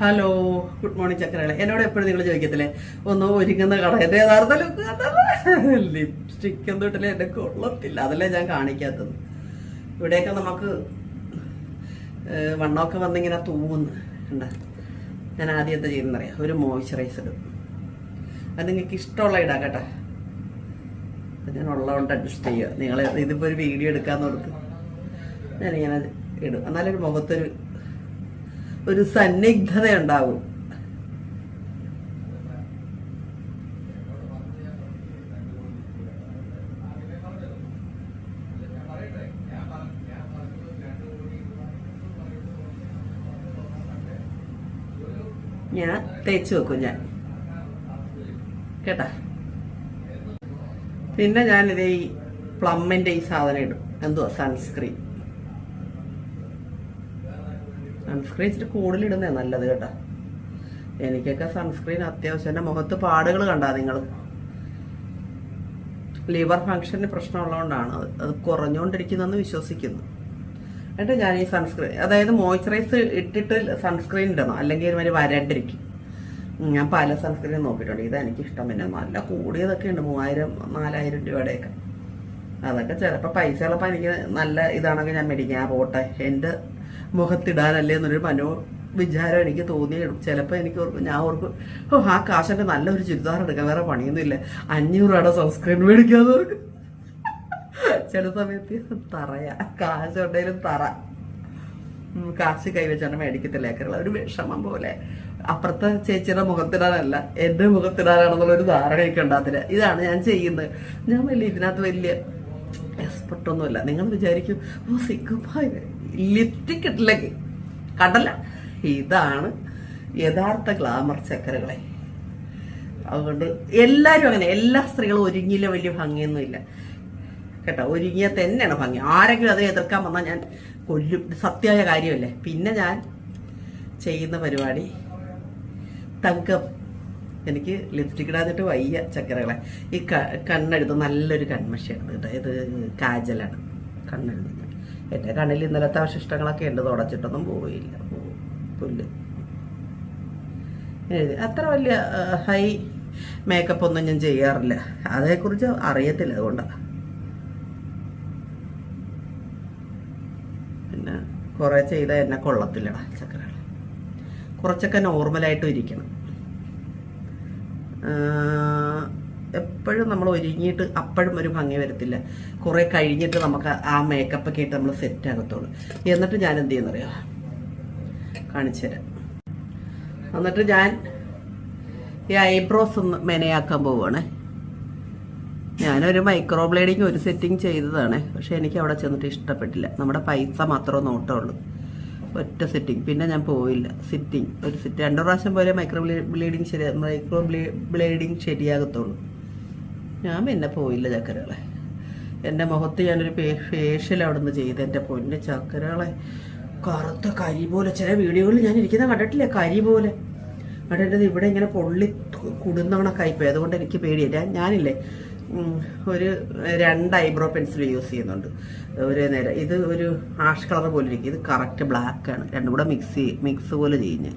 Hello good morning ചക്കരകളെ. എന്നോട് എപ്പോഴും നിങ്ങൾ ചോദിക്കത്തില്ലേ? ഒന്ന് ഒരുങ്ങുന്ന കട എന്റെ യഥാർത്ഥ ലുക്ക് ലിപ്സ്റ്റിക് ഒന്നും ഇട്ടില്ല എന്നെ കൊള്ളത്തില്ല. അതല്ലേ ഞാൻ കാണിക്കാത്തത്. ഇവിടെയൊക്കെ നമുക്ക് വണ്ണമൊക്കെ വന്നിങ്ങനെ തൂങ്ങുന്നു. കണ്ട? ഞാൻ ആദ്യം എന്താ ചെയ്യുന്നറിയാം? ഒരു മോയ്സ്ചറൈസർ അത് നിങ്ങൾക്ക് ഇഷ്ടമുള്ള ഇടാം കേട്ടോ. ഞാൻ ഉള്ളതുകൊണ്ട് അഡ്ജസ്റ്റ് ചെയ്യുക. നിങ്ങൾ ഇതിപ്പോൾ ഒരു വീഡിയോ എടുക്കാന്ന് കൊടുക്കും ഞാനിങ്ങനെ ഇടും. എന്നാലൊരു മുഖത്തൊരു ഒരു സന്നിഗ്ധത ഉണ്ടാവും ഞാൻ തേച്ച് വെക്കും ഞാൻ. കേട്ടാ? പിന്നെ ഞാനിത് ഈ പ്ലമ്മിന്റെ ഈ സാധനം ഇടും. എന്തുവാ? സൺസ്ക്രീൻ. സൺസ്ക്രീൻ ഇച്ചിരി കൂടുതലിടുന്നേ നല്ലത് കേട്ടോ. എനിക്കൊക്കെ സൺസ്ക്രീൻ അത്യാവശ്യം. എന്റെ മുഖത്ത് പാടുകൾ കണ്ടാ നിങ്ങൾ ലിവർ ഫങ്ഷന് പ്രശ്നമുള്ളതുകൊണ്ടാണ് അത്. അത് കുറഞ്ഞുകൊണ്ടിരിക്കുന്നതെന്ന് വിശ്വസിക്കുന്നു. എന്നിട്ട് ഞാൻ ഈ സൺസ്ക്രീൻ അതായത് മോയ്സ്ചറൈസ് ഇട്ടിട്ട് സൺസ്ക്രീൻ ഇടണം. അല്ലെങ്കിൽ ഒരുമാതിരി വരണ്ടിരിക്കും. ഞാൻ പല സൺസ്ക്രീൻ നോക്കിയിട്ടുണ്ട്. ഇത് എനിക്കിഷ്ടം. പിന്നെ നല്ല കൂടിയതൊക്കെ ഉണ്ട്. മൂവായിരം നാലായിരം രൂപയുടെയൊക്കെ. അതൊക്കെ ചിലപ്പോൾ പൈസ ഉള്ളപ്പോൾ എനിക്ക് നല്ല ഇതാണെങ്കിൽ ഞാൻ മേടിക്കാം. പോട്ടെ. എന്റെ മുഖത്തിടാനല്ലേ എന്നൊരു മനോ വിചാരം എനിക്ക് തോന്നി ചിലപ്പോൾ എനിക്ക് ഓർക്കും ഞാൻ ഓർക്കും ഓ ആ കാശൊക്കെ നല്ലൊരു ചുരിദാർ എടുക്കാൻ വേറെ പണിയൊന്നുമില്ല. അഞ്ഞൂറ് രൂപയുടെ സബ്സ്ക്രൈബ് മേടിക്കാന്ന് ഓർക്കും. ചില സമയത്ത് തറയാ കാശ് ഉണ്ടെങ്കിലും തറ. കാശ് കൈവച്ചാണ് മേടിക്കത്തില്ലേക്കുള്ള ഒരു വിഷമം പോലെ. അപ്പുറത്തെ ചേച്ചിയുടെ മുഖത്തിടാനല്ല എന്റെ മുഖത്തിടാനാണെന്നുള്ള ഒരു ധാരണയൊക്കെ ഉണ്ടാകത്തില്ല. ഇതാണ് ഞാൻ ചെയ്യുന്നത്. ഞാൻ വലിയ ഇതിനകത്ത് വലിയ എക്സ്പെർട്ടൊന്നുമല്ല നിങ്ങൾ വിചാരിക്കും ഓ സിക്കുപ്പായ ലിപ്റ്റിക് ഇട്ടില്ലെങ്കിൽ. കണ്ടല്ല? ഇതാണ് യഥാർത്ഥ ഗ്ലാമർ ചക്കരകളെ. അതുകൊണ്ട് എല്ലാവരും അങ്ങനെ എല്ലാ സ്ത്രീകളും ഒരുങ്ങിയില്ല വലിയ ഭംഗിയൊന്നുമില്ല കേട്ടോ ഒരുങ്ങിയ തന്നെയാണ് ഭംഗി. ആരെങ്കിലും അത് എതിർക്കാൻ വന്നാൽ ഞാൻ കൊല്ലും. സത്യമായ കാര്യമല്ലേ? പിന്നെ ഞാൻ ചെയ്യുന്ന പരിപാടി തങ്കം. എനിക്ക് ലിപ്സ്റ്റിക് ഇടാതിട്ട് വയ്യ ചക്കരകളെ. ഈ ക- കണ്ണെടുത്ത് നല്ലൊരു കൺമഷിയാണ് കേട്ടോ ഇത് കാജലാണ്. കണ്ണെഴുതുന്നത് എന്റെ കണ്ണിൽ ഇന്നലത്തെ അവശിഷ്ടങ്ങളൊക്കെ ഉണ്ട്. തുടച്ചിട്ടൊന്നും പോയില്ല പോ- പുല്ല്. അത്ര വലിയ ഹൈ മേക്കപ്പ് ഒന്നും ഞാൻ ചെയ്യാറില്ല. അതേക്കുറിച്ച് അറിയത്തില്ല അതുകൊണ്ടാണ് പിന്നെ കുറേ ചെയ്ത എന്നെ കൊള്ളത്തില്ലടാ ചക്കരകൾ കുറച്ചൊക്കെ നോർമലായിട്ടും ഇരിക്കണം. എപ്പോഴും നമ്മൾ ഒരുങ്ങിയിട്ട് അപ്പോഴും ഒരു ഭംഗി വരത്തില്ല. കുറേ കഴിഞ്ഞിട്ട് നമുക്ക് ആ മേക്കപ്പ് ഒക്കെ ഇട്ട് നമ്മൾ സെറ്റ് ആകത്തുള്ളൂ. എന്നിട്ട് ഞാൻ എന്ത് ചെയ്യുന്നറിയോ? കാണിച്ചു എന്നിട്ട് ഞാൻ ഈ ഐബ്രോസ് ഒന്ന് മെനയാക്കാൻ പോവാണ് ഞാനൊരു മൈക്രോ ബ്ലേഡിങ് ഒരു സെറ്റിംഗ് ചെയ്തതാണ്. പക്ഷെ എനിക്ക് അവിടെ ചെന്നിട്ട് ഇഷ്ടപ്പെട്ടില്ല. നമ്മുടെ പൈസ മാത്രമേ നോട്ടമുള്ളൂ ഒറ്റ സെറ്റിംഗ് പിന്നെ ഞാൻ പോയില്ല സിറ്റിംഗ് ഒരു സിറ്റ് രണ്ടു പ്രാവശ്യം പോലെ മൈക്രോ ബ്ലേഡിങ് ശരി മൈക്രോ ബ്ലേഡിങ് ശരിയാകത്തുള്ളൂ. ഞാൻ പിന്നെ പോയില്ല ചക്കരകളെ. എന്റെ മുഖത്ത് ഞാനൊരു ഫേഷ്യൽ അവിടെ നിന്ന് ചെയ്ത് എന്റെ പൊന്ന് ചക്കരകളെ. കറുത്ത കരി പോലെ. ചില വീഡിയോകളിൽ ഞാൻ ഇരിക്കുന്ന കണ്ടിട്ടില്ലേ? കരി പോലെ. കണ്ടിട്ട് ഇവിടെ ഇങ്ങനെ പൊള്ളി കുടുന്നവണക്കായിപ്പോയി. അതുകൊണ്ട് എനിക്ക് പേടിയില്ല ഞാനില്ലേ ഒരു രണ്ട് ഐബ്രോ പെൻസിൽ യൂസ് ചെയ്യുന്നുണ്ട്. ഒരു നേരം ഇത് ഒരു ആഷ് കളർ പോലെ ഇരിക്കും. ഇത് കറക്റ്റ് ബ്ലാക്ക് ആണ്. രണ്ടും കൂടെ മിക്സ് മിക്സ് പോലെ ചെയ്യും ഞാൻ.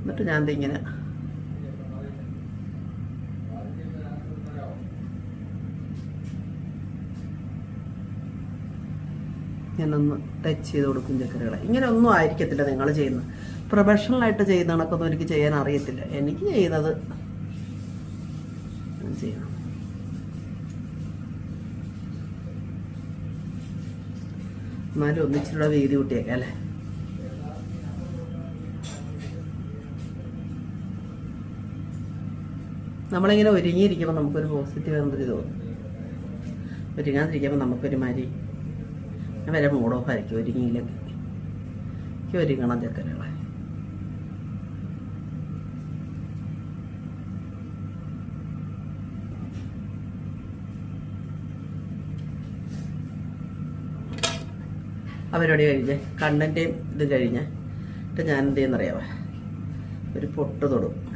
എന്നിട്ട് ഞാൻ ഇങ്ങനെ ഞാനൊന്ന് ടച്ച് ചെയ്ത് കൊടുക്കും ചക്കരകളെ. ഇങ്ങനെ ഒന്നും ആയിരിക്കത്തില്ല നിങ്ങൾ ചെയ്യുന്നത്. പ്രൊഫഷണലായിട്ട് ചെയ്യുന്ന കണക്കൊന്നും എനിക്ക് ചെയ്യാൻ അറിയത്തില്ല. എനിക്ക് ചെയ്യുന്നത് ചെയ്യണം. എന്നാലും ഒന്നിച്ചിലൂടെ വീതി കൂട്ടിയേക്കാം അല്ലേ? നമ്മളിങ്ങനെ ഒരുങ്ങിയിരിക്കുമ്പോൾ നമുക്കൊരു പോസിറ്റീവ് എന്തൊരു തോന്നും. ഒരുങ്ങാതിരിക്കുമ്പോൾ നമുക്കൊരു മാതിരി വരെ മൂഡ് ഓഫ് ആയിരിക്കും. ഒരുങ്ങിയില്ലെങ്കിൽ എനിക്ക് ഒരുങ്ങണം ചക്കരകളെ അവരോട് കഴിഞ്ഞ് കണ്ണന്റെയും ഇത് കഴിഞ്ഞ്. എന്നിട്ട് ഞാൻ എന്ത് ചെയ്യുന്നറിയാവോ? ഒരു പൊട്ട് തൊടും.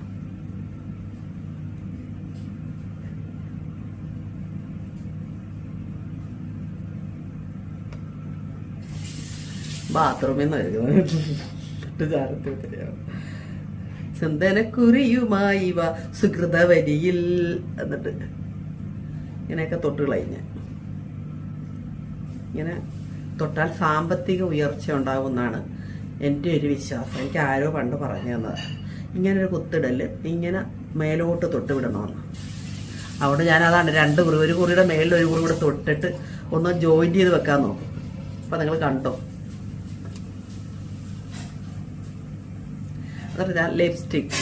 ബാത്റൂമിൽ നിന്ന് വരുന്നത് ചാരത്തിൽ ചന്ദനക്കുറിയുമായി വാ സുഹൃതവരിയിൽ എന്നിട്ട് ഇങ്ങനെയൊക്കെ തൊട്ട് ഞാൻ. ഇങ്ങനെ തൊട്ടാൽ സാമ്പത്തിക ഉയർച്ച ഉണ്ടാകുമെന്നാണ് എന്റെ ഒരു വിശ്വാസം. എനിക്ക് ആരോ പണ്ട് പറഞ്ഞു തന്നത്. ഇങ്ങനൊരു കുത്തിടൽ ഇങ്ങനെ മേലോട്ട് തൊട്ട് വിടണമെന്ന്. അവിടെ ഞാൻ അതാണ് രണ്ട് കുറി ഒരു കുറിയുടെ മേലിൽ ഒരു കുറി കൂടെ തൊട്ടിട്ട് ഒന്ന് ജോയിൻ ചെയ്ത് വെക്കാൻ നോക്കും. അപ്പം നിങ്ങൾ കണ്ടോ? അതൊരു ലിപ്സ്റ്റിക്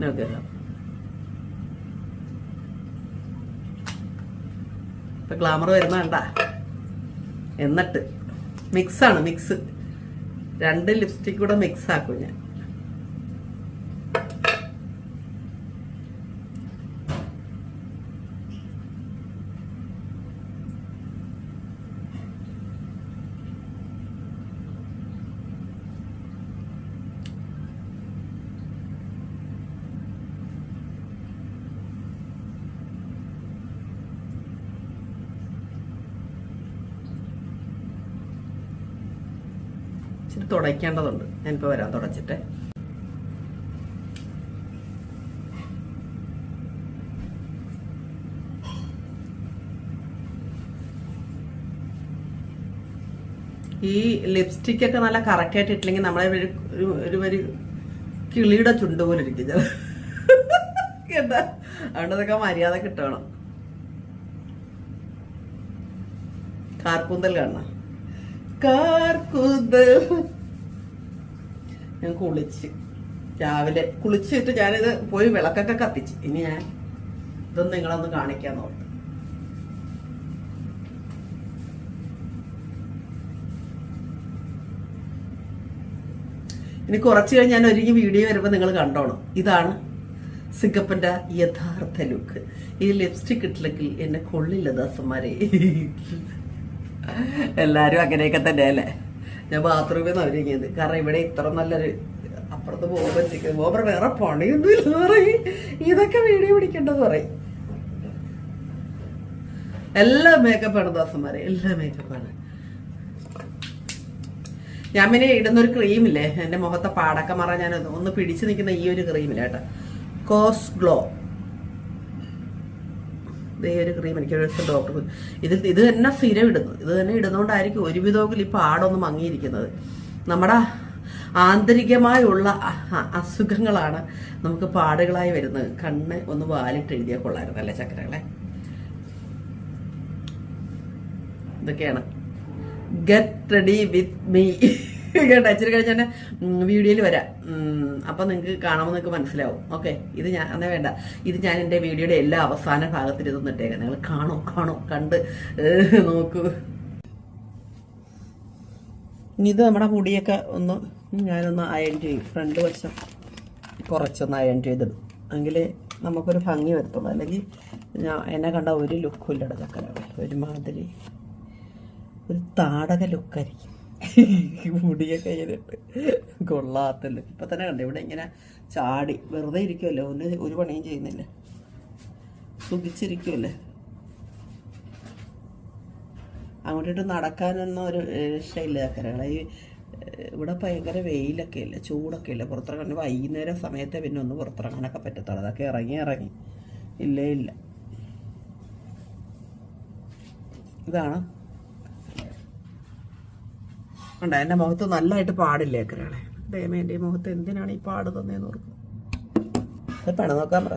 നോക്കിയല്ലോ ഇപ്പൊ ഗ്ലാമർ വരുന്ന വേണ്ട എന്നിട്ട് മിക്സ് ആണ് മിക്സ് രണ്ട് ലിപ്സ്റ്റിക് കൂടെ മിക്സ് ആക്കും ഞാൻ ഇച്ചിരി തുടയ്ക്കേണ്ടതുണ്ട്. ഞാനിപ്പോൾ വരാൻ തുടച്ചിട്ട്. ഈ ലിപ്സ്റ്റിക് ഒക്കെ നല്ല കറക്റ്റ് ആയിട്ട് ഇട്ടില്ലെങ്കിൽ നമ്മളെ ഒരു ഒരു- ഒരു കിളിയുടെ ചുണ്ട് പോലെ ഇരിക്കും കേട്ടാ? അതുകൊണ്ട് അതൊക്കെ മര്യാദ കിട്ടണം. കാർക്കൂന്തൽ കാണണം കാർക്കൂന്തൽ. ഞാൻ കുളിച്ച്. രാവിലെ കുളിച്ചിട്ട് ഞാനിത് പോയി വിളക്കൊക്കെ കത്തിച്ച്. ഇനി ഞാൻ ഇതൊന്ന് നിങ്ങളൊന്ന് കാണിക്കാൻ നോക്കും. ഇനി കുറച്ച് കഴിഞ്ഞ് ഞാൻ ഒരുങ്ങി വീഡിയോ വരുമ്പോൾ നിങ്ങൾ കണ്ടോണം. ഇതാണ് സിഗപ്പന്റെ യഥാർത്ഥ ലുക്ക്. ഈ ലിപ്സ്റ്റിക് ഇട്ടില്ലെങ്കിൽ എന്നെ കൊള്ളില്ല ദാസന്മാരെ. എല്ലാരും അങ്ങനെയൊക്കെ തന്നെ അല്ലേ ഞാൻ ബാത്റൂമിൽ നിന്ന് അവരിങ്ങിയത് കാരണം ഇവിടെ ഇത്ര നല്ലൊരു അപ്പുറത്ത് പോകുമ്പോഴത്തേക്ക് പോകുമ്പോൾ വേറെ പണിയൊന്നുമില്ല പറയും. ഇതൊക്കെ വീഡിയോ പിടിക്കേണ്ടത് പറയും. എല്ലാ മേക്കപ്പാണ് ദാസന്മാരെ എല്ലാ മേക്കപ്പാണ് ഞാൻ പിന്നെ ഇടുന്ന ഒരു ക്രീമില്ലേ എന്റെ മുഖത്തെ പാടൊക്കെ മാറാൻ ഞാൻ ഒന്ന് പിടിച്ചു നിൽക്കുന്ന ഈ ഒരു ക്രീമില്ല കേട്ടോ കോസ് ഗ്ലോ ഈ ഒരു ക്രീം എനിക്ക് ഒരു ഡോക്ടർ ഇത് ഇത് തന്നെ സ്ഥിരം ഇടുന്നു. ഇത് തന്നെ ഇടുന്നതുകൊണ്ടായിരിക്കും ഒരുവിധമെങ്കിലും ഈ പാടൊന്ന് മങ്ങിയിരിക്കുന്നത്. നമ്മുടെ ആന്തരികമായുള്ള അസുഖങ്ങളാണ് നമുക്ക് പാടുകളായി വരുന്നത്. കണ്ണ് ഒന്ന് വാലിട്ട് എഴുതിയാൽ കൊള്ളായിരുന്നു അല്ലേ ചക്കരകളെ? ഇതൊക്കെയാണ്. ഗെറ്റ് റെഡി വിത്ത് മീ കേട്ടോ ഇച്ചിരി തന്നെ വീഡിയോയിൽ വരാം. അപ്പം നിങ്ങൾക്ക് കാണുമ്പോൾ നിങ്ങൾക്ക് മനസ്സിലാവും. ഓക്കെ ഇത് ഞാൻ എന്നാ വേണ്ട. ഇത് ഞാൻ എന്റെ വീഡിയോയുടെ എല്ലാ അവസാന ഇട്ടേക്കാം നിങ്ങൾ കാണോ കാണോ കണ്ട് നോക്കൂ. ഇനി ഇത് നമ്മുടെ മുടിയൊക്കെ ഒന്ന് ഞാനൊന്ന് അയൺ ചെയ്യും. ഫ്രണ്ട് വശം കുറച്ചൊന്ന് അയൺ ചെയ്തിടും എങ്കിൽ നമുക്കൊരു ഭംഗി വരത്തുള്ളൂ. അല്ലെങ്കിൽ ഞാൻ എന്നെ കണ്ട ഒരു ലുക്കും ഇല്ലട ചക്കര ഒരുമാതിരി ഒരു താടക ലുക്കായിരിക്കും മുടിയൊക്കെ കഴിഞ്ഞിട്ട് കൊള്ളാത്തല്ലോ. ഇപ്പൊ തന്നെ കണ്ടു ഇവിടെ ഇങ്ങനെ ചാടി വെറുതെ ഇരിക്കുമല്ലോ ഒന്ന് ഒരു പണിയും ചെയ്യുന്നില്ല. സുഖിച്ചിരിക്കുമല്ലേ അങ്ങോട്ടിട്ട് നടക്കാനൊന്നും ഒരു രക്ഷയില്ല ചക്കരകളെ. ഈ ഇവിടെ ഭയങ്കര വെയിലൊക്കെ ഇല്ല ചൂടൊക്കെ ഇല്ല. പുറത്തിറങ്ങാൻ വൈകുന്നേരം സമയത്തെ പിന്നെ ഒന്ന് പുറത്തിറങ്ങാനൊക്കെ പറ്റത്തുള്ളൂ. അതൊക്കെ ഇറങ്ങി ഇറങ്ങി. ഇല്ലേ ഇല്ല. ഇതാണ്? ഉണ്ട് എന്റെ മുഖത്ത് നല്ലതായിട്ട് പാടില്ലേ അക്കരകളെ ദൈവം എന്റെ മുഖത്ത് എന്തിനാണ് ഈ പാട് തന്നേന്ന് ഓർക്കും. അത് നോക്കാൻ പറ.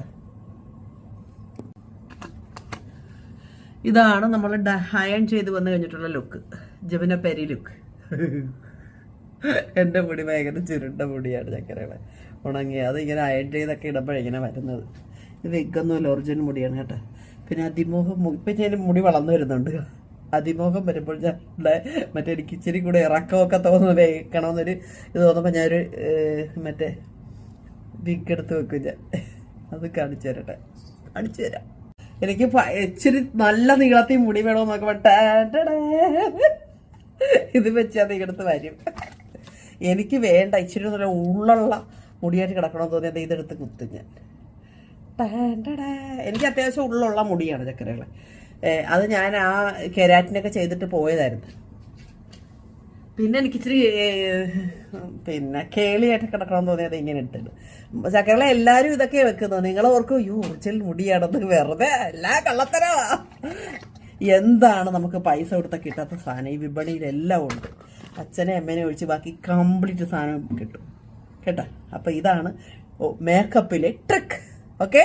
ഇതാണ് നമ്മൾ ഹയൺ ചെയ്ത് വന്നു കഴിഞ്ഞിട്ടുള്ള ലുക്ക്. ജബിന peri look. എന്റെ മുടി ഭയങ്കര ചുരുണ്ട മുടിയാണ് ചക്കരകളെ. ഉണങ്ങി അത് ഇങ്ങനെ അയൺ ചെയ്തൊക്കെ ഇടുമ്പോഴിങ്ങനെ വരുന്നത്. ഇത് വെക്കൊന്നുമില്ല ഒറിജിനൽ മുടിയാണ് കേട്ടോ. പിന്നെ അതിമോഹം ഇപ്പം ഞാൻ മുടി വളർന്നു വരുന്നുണ്ട്. അതിമോഹം വരുമ്പോൾ ഞാൻ മറ്റേ എനിക്ക് ഇച്ചിരി കൂടെ ഇറക്കമൊക്കെ തോന്നുന്നു വേക്കണമെന്നൊരു ഇത് തോന്നുമ്പോൾ ഞാനൊരു മറ്റേ വിഗ് എടുത്ത് വെക്കും ഞാൻ. അത് കാണിച്ചു തരട്ടെ. കാണിച്ചു തരാം. എനിക്ക് ഇച്ചിരി നല്ല നീളത്തിൽ മുടി വേണമെന്ന് നോക്കുമ്പോൾ. ഇത് വെച്ചാൽ നീ എടുത്ത് വരും. എനിക്ക് വേണ്ട ഇച്ചിരി നല്ല ഉള്ളുള്ള മുടിയായിട്ട് കിടക്കണമെന്ന് തോന്നിയത് ഇതെടുത്ത് കുത്തും ഞാൻ. എനിക്ക് അത്യാവശ്യം ഉള്ളുള്ള മുടിയാണ് ചക്കരകളെ. അത് ഞാൻ ആ കെരാറ്റിനൊക്കെ ചെയ്തിട്ട് പോയതായിരുന്നു. പിന്നെ എനിക്ക് ഇച്ചിരി പിന്നെ കേളിയായിട്ട് കിടക്കണം തോന്നിയത് ഇങ്ങനെ ഇട്ടിട്ട് ചക്കരകളെ എല്ലാവരും ഇതൊക്കെ വെക്കുന്നു. നിങ്ങൾ ഓർക്കും അയ്യോ ഒറിജിനൽ മുടിയാണെന്ന് വെറുതെ എല്ലാ കള്ളത്തരവാ. എന്താണ് നമുക്ക് പൈസ കൊടുത്ത കിട്ടാത്ത സാധനം? ഈ വിപണിയിലെല്ലാം ഉണ്ട്. അച്ഛനെ അമ്മേനെ ഒഴിച്ച് ബാക്കി കംപ്ലീറ്റ് സാധനം കിട്ടും. കേട്ടോ? അപ്പോൾ ഇതാണ് മേക്കപ്പിലെ ട്രിക്ക് ഓക്കെ